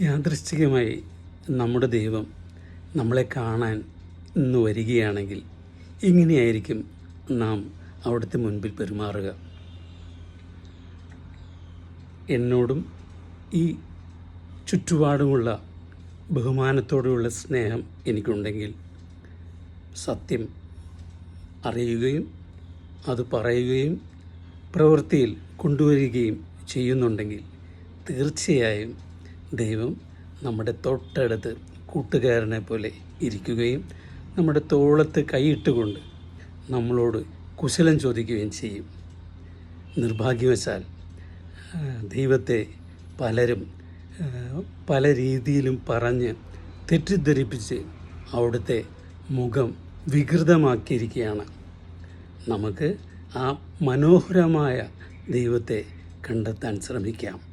യാദൃശ്ചികമായി നമ്മുടെ ദൈവം നമ്മളെ കാണാൻ ഇന്ന് വരികയാണെങ്കിൽ ഇങ്ങനെയായിരിക്കും നാം അവിടുത്തെ മുൻപിൽ പെരുമാറുക. എന്നോടും ഈ ചുറ്റുപാടുമുള്ള ബഹുമാനത്തോടെയുള്ള സ്നേഹം എനിക്കുണ്ടെങ്കിൽ സത്യം അറിയുകയും അത് പറയുകയും പ്രവൃത്തിയിൽ കൊണ്ടുവരികയും ചെയ്യുന്നുണ്ടെങ്കിൽ തീർച്ചയായും ദൈവം നമ്മുടെ തൊട്ടടുത്ത് കൂട്ടുകാരനെ പോലെ ഇരിക്കുകയും നമ്മുടെ തോളത്ത് കൈയിട്ടുകൊണ്ട് നമ്മളോട് കുശലം ചോദിക്കുകയും ചെയ്യും. നിർഭാഗ്യവശാൽ ദൈവത്തെ പലരും പല രീതിയിലും പറഞ്ഞ് തെറ്റിദ്ധരിപ്പിച്ച് അവിടുത്തെ മുഖം വികൃതമാക്കിയിരിക്കുകയാണ്. നമുക്ക് ആ മനോഹരമായ ദൈവത്തെ കണ്ടെത്താൻ ശ്രമിക്കാം.